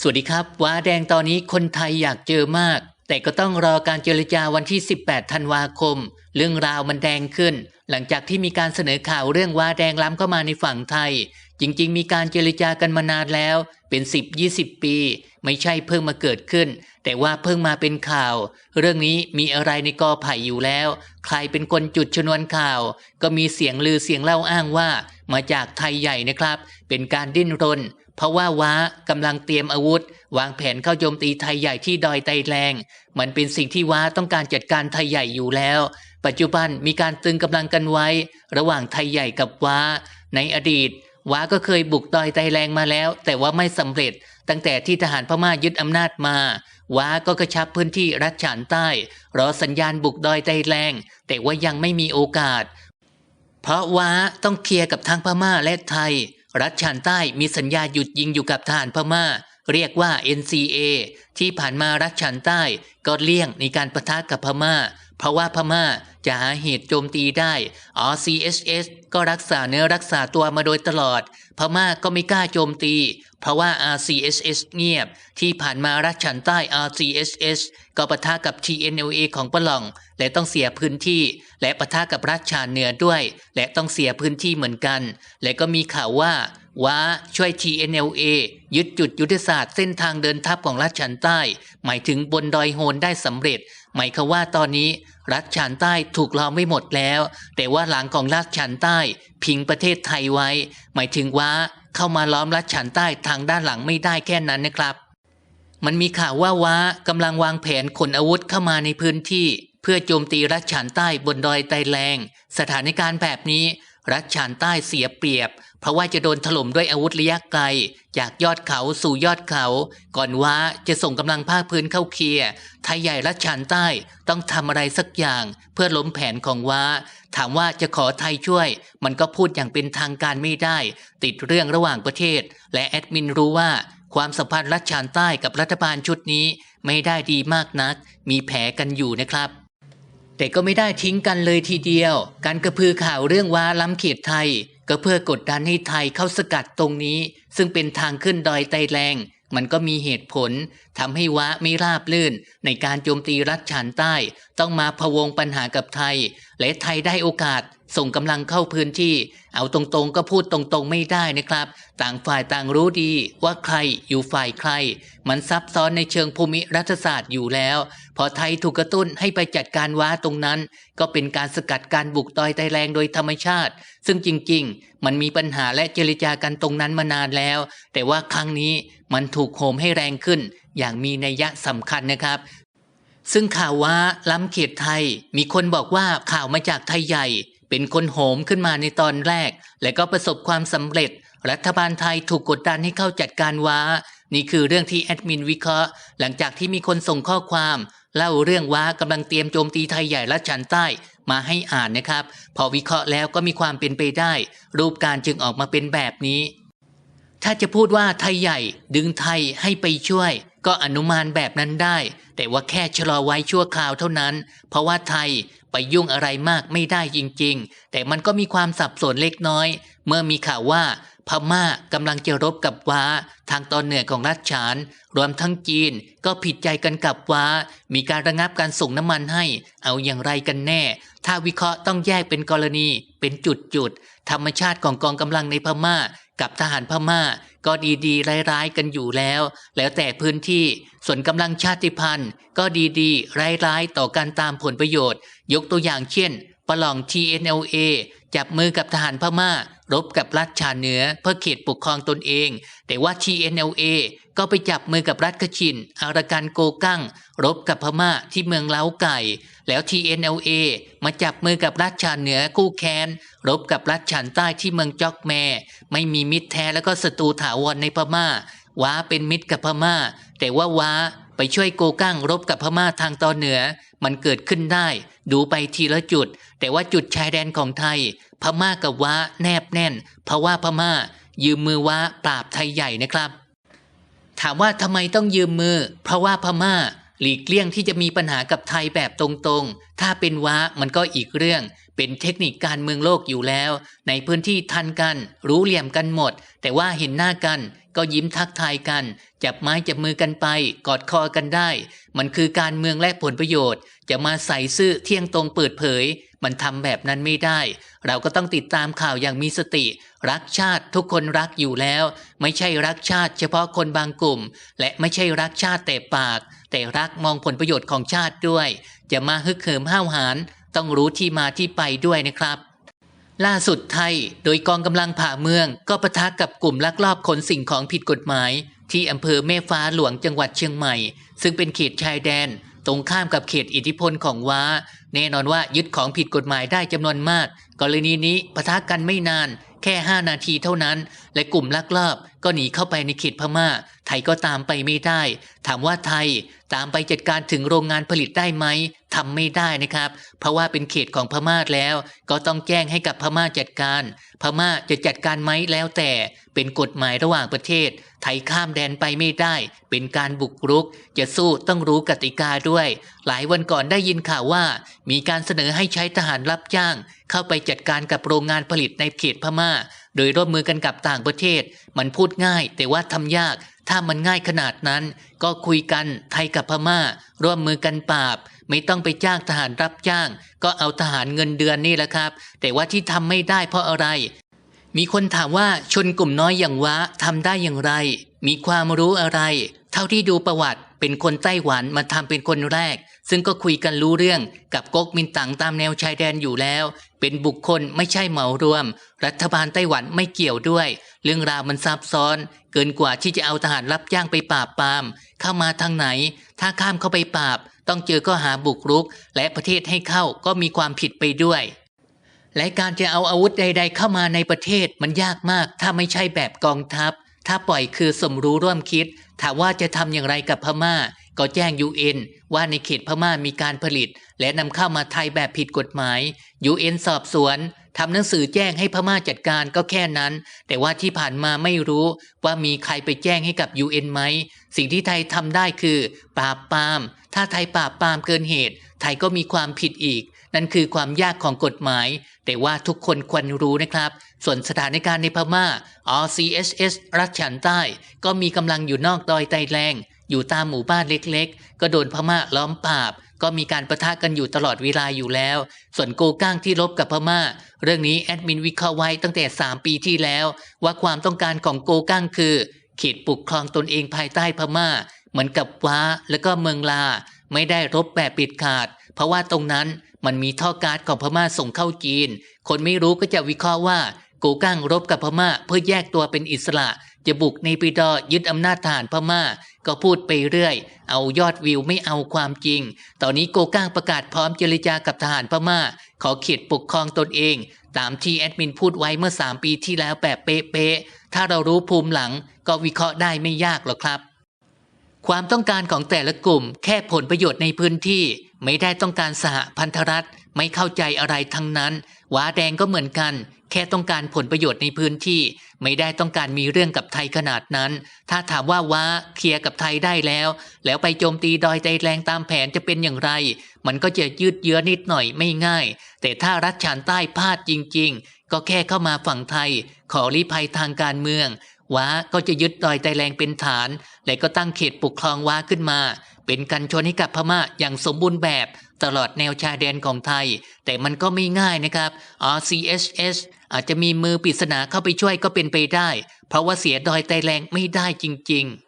สวัสดีครับว้าแดงตอนนี้คนไทยอยากเจอมาก แต่ก็ต้องรอการเจรจาวันที่ 18 ธันวาคม เรื่องราวมันแดงขึ้น หลังจากที่มีการเสนอข่าวเรื่องว้าแดงล้ำเข้ามาในฝั่งไทย จริง ๆ มีการเจรจากันมานานแล้ว เป็น 10-20 ปี ไม่ใช่เพิ่งมาเกิดขึ้น แต่ว่าเพิ่งมาเป็นข่าว เรื่องนี้มีอะไรในกอไผ่อยู่แล้ว ใครเป็นคนจุดชนวนข่าว ก็มีเสียงลือเสียงเล่าอ้างว่า มาจากไทยใหญ่นะครับ เป็นการดิ้นรน เพราะว่าว้ากำลังเตรียมอาวุธ วางแผนเข้าโจมตีไทยใหญ่ที่ดอยไตแรง มันเป็นสิ่งที่ว้าต้องการจัดการไทยใหญ่อยู่แล้ว ปัจจุบันมีการตึงกำลังกันไว้ ระหว่างไทยใหญ่กับว้า ในอดีต ว้าก็เคยบุกดอยไตแรงมาแล้ว แต่ว่าไม่สำเร็จ ตั้งแต่ที่ทหารพม่ายึดอำนาจมา ว้าก็กระชับพื้นที่รัฐฉานใต้ รอสัญญาณบุกดอยไตแรง แต่ว่ายังไม่มีโอกาส เพราะว้าต้องเคลียร์กับทั้งพม่าและไทย รัฐชานใต้มีสัญญาหยุดยิงอยู่กับทหารพม่า เรียกว่า NCA ที่ผ่านมารัฐชานใต้ก็เลี่ยงในการประทะกับพม่า เพราะว่าพม่าจะหาเหตุโจมตีได้ RCHS ก็รักษาเนื้อรักษาตัวมาโดยตลอด พม่าก็ไม่กล้าโจมตี เพราะว่า RCHS เงียบ ที่ผ่านมารัฐฉานใต้ RCHS ก็ปะทะกับ TNLA ของปะหล่อง และต้องเสียพื้นที่ และปะทะกับรัฐฉานเหนือด้วย และต้องเสียพื้นที่เหมือนกัน และก็มีข่าวว่าว้าช่วย TNLA ยึดจุดยุทธศาสตร์เส้นทางเดินทัพของรัฐฉานใต้ หมายถึงบนดอยโฮนได้สำเร็จ หมายความว่าตอนนี้รัฐฉานใต้ถูกล้อมไว้หมดแล้ว แต่ว่าหลังของรัฐฉานใต้พิงประเทศไทยไว้ หมายถึงว่าเข้ามาล้อมรัฐฉานใต้ทางด้านหลังไม่ได้แค่นั้นนะครับ มันมีข่าวว่าว้ากำลังวางแผนขนอาวุธเข้ามาในพื้นที่ เพื่อโจมตีรัฐฉานใต้บนดอยไตแรง สถานการณ์แบบนี้ รัฐฉานใต้เสียเปรียบ เพราะว่าจะโดนถล่มด้วยอาวุธระยะไกล จากยอดเขาสู่ยอดเขา ก่อนว่าจะส่งกำลังภาคพื้นเข้าเคลียร์ไทยใหญ่รัฐฉานใต้ต้องทำอะไรสักอย่างเพื่อล้มแผนของว้าถามว่าจะขอไทยช่วย มันก็พูดอย่างเป็นทางการไม่ได้ ติดเรื่องระหว่างประเทศ และแอดมินรู้ว่าความสัมพันธ์รัฐฉานใต้กับรัฐบาลชุดนี้ ไม่ได้ดีมากนัก มีแผลกันอยู่นะครับแต่ก็ไม่ได้ทิ้งกันเลยทีเดียว การกระพือข่าวเรื่องว้าล้ำเขตไทย ก็เพื่อกดดันให้ไทยเข้าสกัดตรงนี้ ซึ่งเป็นทางขึ้นดอยไตแรง มันก็มีเหตุผลทำให้วะไม่ราบลื่น ในการโจมตีรัฐฉานใต้ ต้องมาพะวงปัญหากับไทย และไทยได้โอกาสส่งกำลังเข้าพื้นที่ เอาตรงๆ ก็พูดตรงๆไม่ได้นะครับ ต่างฝ่ายต่างรู้ดีว่าใครอยู่ฝ่ายใคร มันซับซ้อนในเชิงภูมิรัฐศาสตร์อยู่แล้ว พอไทยถูกกระตุ้นให้ไปจัดการว้าตรงนั้น ก็เป็นการสกัดการบุกดอยไตแรงโดยธรรมชาติ ซึ่งจริงๆ มันมีปัญหาและเจรจากันตรงนั้นมานานแล้ว แต่ว่าครั้งนี้มันถูกโหมให้แรงขึ้น อย่างมีนัยยะสำคัญนะครับซึ่งข่าวว่าล้ำเขตไทย มีคนบอกว่าข่าวมาจากไทยใหญ่ เป็นคนโหมขึ้นมาในตอนแรก และก็ประสบความสำเร็จ รัฐบาลไทยถูกกดดันให้เข้าจัดการว้า นี่คือเรื่องที่แอดมินวิเคราะห์ หลังจากที่มีคนส่งข้อความเล่าเรื่องว้ากำลังเตรียมโจมตีไทยใหญ่และชันใต้มาให้อ่านนะครับ พอวิเคราะห์แล้วก็มีความเป็นไปได้ รูปการจึงออกมาเป็นแบบนี้ ถ้าจะพูดว่าไทยใหญ่ดึงไทยให้ไปช่วย ก็อนุมานแบบนั้นได้ แต่ว่าแค่ชะลอไว้ชั่วคราวเท่านั้น เพราะว่าไทย ไปยุ่งอะไรมากไม่ได้จริง ๆ แต่มันก็มีความสับสนเล็กน้อย เมื่อมีข่าวว่าพม่ากำลังจะรบกับว้า ทางตอนเหนือของรัฐฉาน รวมทั้งจีนก็ผิดใจกันกับว้า มีการระงับการส่งน้ำมันให้ เอาอย่างไรกันแน่ ถ้าวิเคราะห์ต้องแยกเป็นกรณี เป็นจุดๆ ธรรมชาติของกองกำลังในพม่า กับทหารพม่า ก็ดีๆ ร้ายๆกันอยู่แล้ว แล้วแต่พื้นที่ส่วนกำลังชาติพันธุ์ ก็ดีๆ ร้ายๆต่อการตามผลประโยชน์ ยกตัวอย่างเช่น ปะหลอง TNLA จับมือกับทหารพม่า รบกับรัฐชาเหนือเพื่อเขตปกครองตนเอง แต่ว่า TNLA ก็ไปจับมือกับรัฐกชินอารากันโกกั้ง รบกับพม่าที่เมืองเล้าไก่ แล้ว TNLA มาจับมือกับรัฐชาเหนือคู่แค้น รบกับรัฐฉานใต้ที่เมืองจอกแม ไม่มีมิตรแท้แล้วก็ศัตรูถาวรในพม่า ว้าเป็นมิตรกับพม่า แต่ว่าว้าไปช่วยโกกั้งรบกับพม่าทางตอนเหนือ มันเกิดขึ้นได้ ดูไปทีละจุด แต่ว่าจุดชายแดนของไทย พม่ากับว้าแนบแน่น เพราะว่าพม่า ยืมมือว้าปราบไทยใหญ่นะครับ ถามว่าทำไมต้องยืมมือ เพราะว่าพม่า หลีกเลี่ยงที่จะมีปัญหากับไทยแบบตรงๆ ถ้าเป็นว้ามันก็อีกเรื่อง เป็นเทคนิคการเมืองโลกอยู่แล้ว ในพื้นที่ทันกัน รู้เหลี่ยมกันหมด แต่ว่าเห็นหน้ากัน ก็ยิ้มทักทายกัน จับไม้จับมือกันไป กอดคอกันได้ มันคือการเมืองและผลประโยชน์ จะมาใส่ซื่อเที่ยงตรงเปิดเผย มันทำแบบนั้นไม่ได้ เราก็ต้องติดตามข่าวอย่างมีสติ รักชาติทุกคนรักอยู่แล้ว ไม่ใช่รักชาติ เฉพาะคนบางกลุ่ม และไม่ใช่รักชาติแต่ปาก แต่รักมองผลประโยชน์ของชาติด้วย จะมาฮึกเหิมห้าวหาญต้องรู้ที่มาที่ไปด้วยนะครับ ล่าสุดไทยโดยกองกำลังผ่าเมือง ก็ปะทะกับกลุ่มลักลอบขนสิ่งของผิดกฎหมาย ที่อำเภอแม่ฟ้าหลวงจังหวัดเชียงใหม่ ซึ่งเป็นเขตชายแดน ตรงข้ามกับเขตอิทธิพลของว้า แน่นอนว่ายึดของผิดกฎหมายได้จำนวนมาก กรณีนี้ปะทะกันไม่นาน แค่ 5 นาทีเท่านั้น และกลุ่มลักลอบ ก็หนีเข้าไปในเขตพม่า ไทยก็ตามไปไม่ได้ ถามว่าไทยตามไปจัดการถึงโรงงานผลิตได้ไหมทำไม่ได้นะครับ เพราะว่าเป็นเขตของพม่าแล้ว ก็ต้องแจ้งให้กับพม่าจัดการ พม่าจะจัดการไหมแล้วแต่ เป็นกฎหมายระหว่างประเทศ ไทยข้ามแดนไปไม่ได้ เป็นการบุกรุก จะสู้ต้องรู้กติกาด้วย หลายวันก่อนได้ยินข่าวว่า มีการเสนอให้ใช้ทหารรับจ้าง เข้าไปจัดการกับโรงงานผลิตในเขตพม่า โดยร่วมมือกันกับต่างประเทศ มันพูดง่าย แต่ว่าทำยาก ถ้ามันง่ายขนาดนั้น ก็คุยกันไทยกับพม่า ร่วมมือกันปราบ ไม่ต้องไปจ้างทหารรับจ้าง ก็เอาทหารเงินเดือนนี่แหละครับ แต่ว่าที่ทำไม่ได้เพราะอะไร มีคนถามว่าชนกลุ่มน้อยอย่างวะทำได้อย่างไร มีความรู้อะไร เท่าที่ดูประวัติเป็นคนไต้หวันมาทำเป็นคนแรก ซึ่งก็คุยกันรู้เรื่องกับก๊กมินตั๋งตามแนวชายแดนอยู่แล้ว เป็นบุคคลไม่ใช่เหมารวม รัฐบาลไต้หวันไม่เกี่ยวด้วย เรื่องราวมันซับซ้อน เกินกว่าที่จะเอาทหารรับจ้างไปปราบปราม เข้ามาทางไหน ถ้าข้ามเข้าไปปราบ ต้องเจอก็หาบุกรุก และประเทศให้เข้าก็มีความผิดไปด้วยและการจะเอาอาวุธใด ๆ เข้ามาในประเทศมันยากมาก ถ้าไม่ใช่แบบกองทัพ ถ้าปล่อยคือสมรู้ร่วมคิด ถามว่าจะทำอย่างไรกับพม่า ก็แจ้ง UN ว่าในเขตพม่ามีการผลิต และนำเข้ามาไทยแบบผิดกฎหมาย UN สอบสวนทำหนังสือแจ้งให้พม่าจัดการก็แค่นั้น แต่ว่าที่ผ่านมาไม่รู้ว่ามีใครไปแจ้งให้กับ UN ไหม สิ่งที่ไทยทำได้คือ ปราบปราม ถ้าไทยปราบปรามเกินเหตุ ไทยก็มีความผิดอีก นั่นคือความยากของกฎหมาย แต่ว่าทุกคนควรรู้นะครับ ส่วนสถานการณ์ในพม่า RCSS รัฐฉานใต้ ก็มีกำลังอยู่นอกดอยไตแรง อยู่ตามหมู่บ้านเล็กๆ ก็โดนพม่าล้อมปราบ ก็มีการประทะกันอยู่ตลอดเวลาอยู่แล้ว ส่วนโกก้างที่ลบกับพม่า เรื่องนี้แอดมินวิเคราะห์ไว้ตั้งแต่ 3 ปีที่แล้ว ว่าความต้องการของโกก้างคือเขตปกครองตนเองภายใต้พม่า เหมือนกับว้าและก็เมืองลา ไม่ได้รบแบบปิดขาด เพราะว่าตรงนั้น มันมีท่อก๊าซของพม่าส่งเข้าจีน คนไม่รู้ก็จะวิเคราะห์ว่าโกก้งรบกับพม่าเพื่อแยกตัวเป็นอิสระ จะบุกในปีดอยึดอำนาจทหารพม่า ก็พูดไปเรื่อย เอายอดวิวไม่เอาความจริง ตอนนี้โกก้างประกาศพร้อมเจรจากับทหารพม่า ขอเขตปกครองตนเอง ตามที่แอดมินพูดไว้เมื่อ 3 ปีที่แล้วแบบเป๊ะๆถ้าเรารู้ภูมิหลังก็วิเคราะห์ได้ไม่ยากหรอกครับ ความต้องการของแต่ละกลุ่มแค่ผลประโยชน์ในพื้นที่ ไม่ได้ต้องการสหพันธรัฐไม่เข้าใจอะไรทั้งนั้นหวาแดงก็เหมือนกัน แค่ต้องการผลประโยชน์ในพื้นที่ ไม่ได้ต้องการมีเรื่องกับไทยขนาดนั้น ถ้าถามว่าว้าเคลียร์กับไทยได้แล้ว แล้วไปโจมตีดอยไตแรงตามแผนจะเป็นอย่างไร มันก็จะยืดเยื้อนิดหน่อยไม่ง่าย แต่ถ้ารัฐฉานใต้พลาดจริง ๆ ก็แค่เข้ามาฝั่งไทย ขอรีภัยทางการเมืองว้าก็จะยึดดอยไตแรงเป็นฐาน และก็ตั้งเขตปกครองว้าขึ้นมา เป็นกันชนให้กับพม่าอย่างสมบูรณ์แบบตลอดแนวชายแดนของไทย แต่มันก็ไม่ง่ายนะครับ RCHS อาจจะมีมือปริศนาเข้าไปช่วยก็เป็นไปได้ เพราะว่าเสียดอยไตแรงไม่ได้จริง ๆ